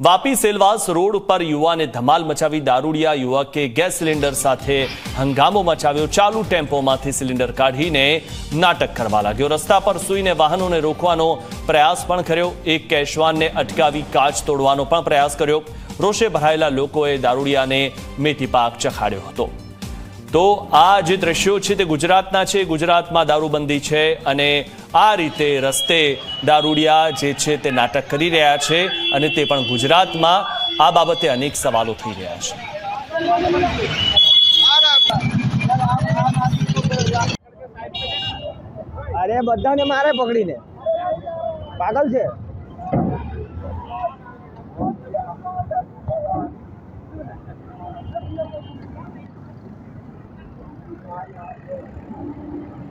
Vapi Silvassa road ઉપર યુવાને ધમાલ મચાવી દારૂડિયા યુવકે ગેસ સિલિન્ડર સાથે હંગામો મચાવ્યો. ચાલુ ટેમ્પોમાંથી સિલિન્ડર કાઢીને નાટક કરવા લાગ્યો. રસ્તા પર સૂઈને વાહનોને રોકવાનો પ્રયાસ પણ કર્યો. એક કેશવાનને અટકાવી કાચ તોડવાનો પણ પ્રયાસ કર્યો. રોષે ભરાયેલા લોકોએ દારૂડિયાને મેથી પાક ચખાડ્યો હતો. તો આ જે દ્રશ્યો છે તે ગુજરાતના છે, ગુજરાતમાં દારૂબંધી છે અને આ રીતે રસ્તે દારૂડિયા જે છે તે નાટક કરી રહ્યા છે અને તે પણ ગુજરાતમાં આ બાબતે અનેક સવાલો થઈ રહ્યા છે. અરે બધાને મારે પકડીને. પાગલ છે. not not good.